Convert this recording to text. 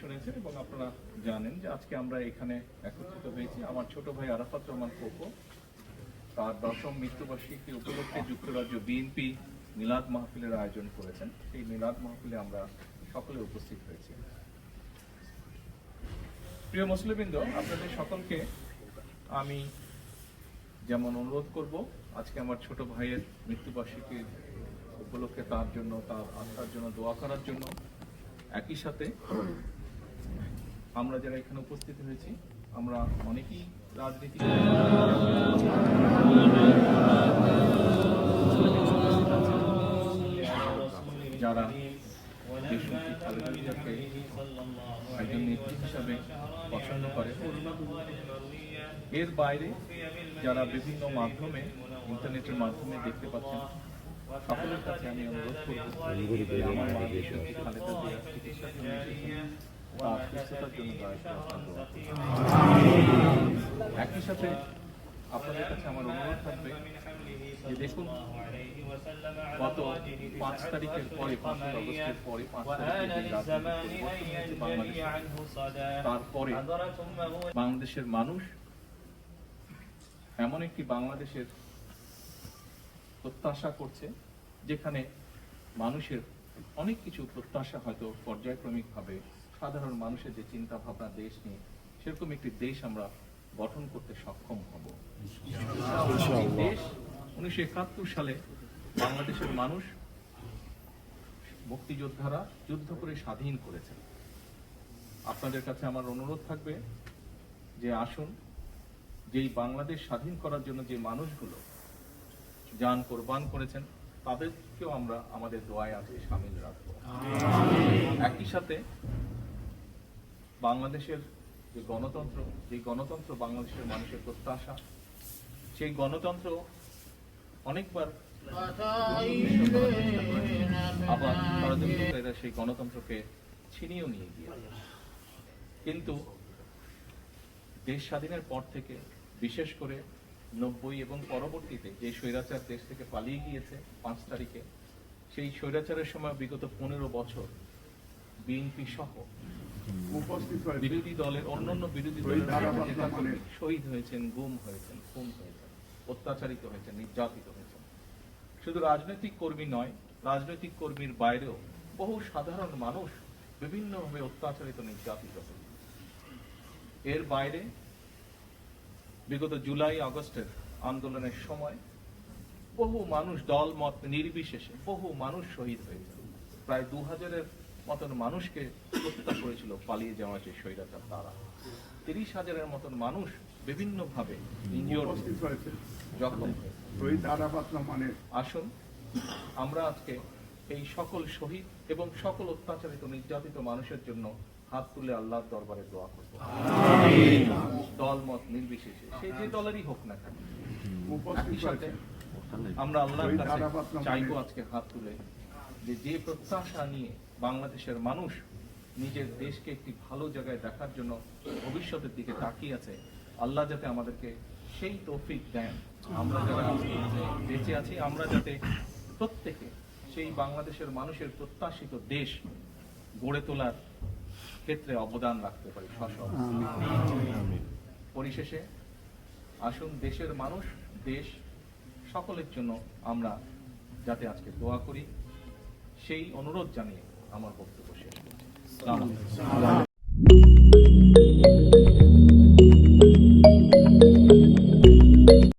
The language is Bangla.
শুনেছেন এবং আপনারা জানেন যে আজকে আমরা এখানে একত্রিত হয়েছি আমার ছোট ভাই আরাফাত রহমান কোকো তার দশম মৃত্যুবার্ষিকী উপলক্ষে যুক্তরাজ্য বিএনপি মিলাদ মাহফিলের আয়োজন করেছেন। সেই মিলাদ মাহফিলে আমরা সকলে উপস্থিত হয়েছি। প্রিয় মুসলিমবৃন্দ, আপনাদের সকলকে আমি যেমন অনুরোধ করব, আজকে আমার ছোট ভাইয়ের মৃত্যুবার্ষিকীর উপলক্ষে তার জন্য, তার আত্মার জন্য, দোয়া করার জন্য একই সাথে আমরা যারা এখানে উপস্থিত হয়েছি, আমরা অনেকেই রাজনীতি যারা একজন নেত্রী হিসাবে পছন্দ করে, এর বাইরে যারা বিভিন্ন মাধ্যমে, ইন্টারনেটের মাধ্যমে দেখতে পাচ্ছেন, সকলের কাছে আমি অনুরোধ করব আমার মা খালেদা জিয়া একই সাথে আপনাদের কাছে আমার অনুরোধ থাকবে যে দেখুন গত পাঁচ তারিখের পরে তারপরে বাংলাদেশের মানুষ এমন একটি বাংলাদেশের প্রত্যাশা করছে যেখানে মানুষের অনেক কিছু প্রত্যাশা হয়তো পর্যায়ক্রমিকভাবে সাধারণ মানুষের যে চিন্তা ভাবনা দেশ নিয়ে সেরকম একটি দেশ আমরা গঠন করতে সক্ষম হব। দেশ উনিশশো একাত্তর সালে বাংলাদেশের মানুষ মুক্তিযোদ্ধারা যুদ্ধ করে স্বাধীন করেছেন। আপনাদের কাছে আমার অনুরোধ থাকবে যে আসুন যেই বাংলাদেশ স্বাধীন করার জন্য যে মানুষগুলো যান কোরবান করেছেন তাদেরকেও আমরা আমাদের দোয়ায় আজকে সামিল রাখব। একই সাথে বাংলাদেশের যে গণতন্ত্র যে গণতন্ত্র বাংলাদেশের মানুষের প্রত্যাশা, সেই গণতন্ত্র অনেকবার আবার ষড়যন্ত্রকারীরা সেই গণতন্ত্রকে ছিনিয়েও নিয়ে গিয়ে কিন্তু দেশ স্বাধীনের পর থেকে, বিশেষ করে নব্বই এবং পরবর্তীতে যে স্বৈরাচার দেশ থেকে পালিয়ে গিয়েছে পাঁচ তারিখে, সেই স্বৈরাচারের সময় বিগত পনেরো বছর বিএনপি সহ বিরোধী দলের অন্যান্য বিরোধী দলের। শহীদ হয়েছেন গুম হয়েছেন খুন হয়েছেন অত্যাচারিত হয়েছেন নির্যাতিত হয়েছেন শুধু রাজনৈতিক কর্মী নয় রাজনৈতিক কর্মীর বাইরেও বহু সাধারণ মানুষ বিভিন্নভাবে অত্যাচারিত নির্যাতিত হয়েছে এর বাইরে বিগত জুলাই আগস্টের আন্দোলনের সময় বহু মানুষ দল মত নির্বিশেষে বহু মানুষ শহীদ হয়েছে প্রায় দু হাজারের মতন মানুষকে হত্যা করেছিল পালিয়ে যাওয়া যে স্বৈরাচার তারা। তিরিশ হাজারের মতন মানুষ বিভিন্নভাবে জখম হয়েছে। আরাফাত রহমানের আসুন আমরা আজকে এই সকল শহীদ এবং সকল অত্যাচারিত নির্যাতিত মানুষের জন্য হাত তুলে আল্লাহর দরবারে দোয়া করব। দল মত নির্বিশেষে সে যে দলেরই হোক না কেন। আমরা আল্লাহর কাছে চাইব আজকে হাত তুলে যে যে প্রত্যাশা নিয়ে বাংলাদেশের মানুষ নিজের দেশকে একটি ভালো জায়গায় দেখার জন্য ভবিষ্যতের দিকে তাকিয়ে আছে আল্লাহ যাতে আমাদেরকে সেই তৌফিক দেন। আমরা যারা বেঁচে আছি আমরা যাতে প্রত্যেকে সেই বাংলাদেশের মানুষের প্রত্যাশিত দেশ গড়ে তোলার ক্ষেত্রে অবদান রাখতে পারি। পরিশেষে আসুন দেশের মানুষ দেশ সকলের জন্য আমরা যাতে আজকে দোয়া করি। সেই অনুরোধ জানিয়ে আমার বক্তব্য শেষ করছি।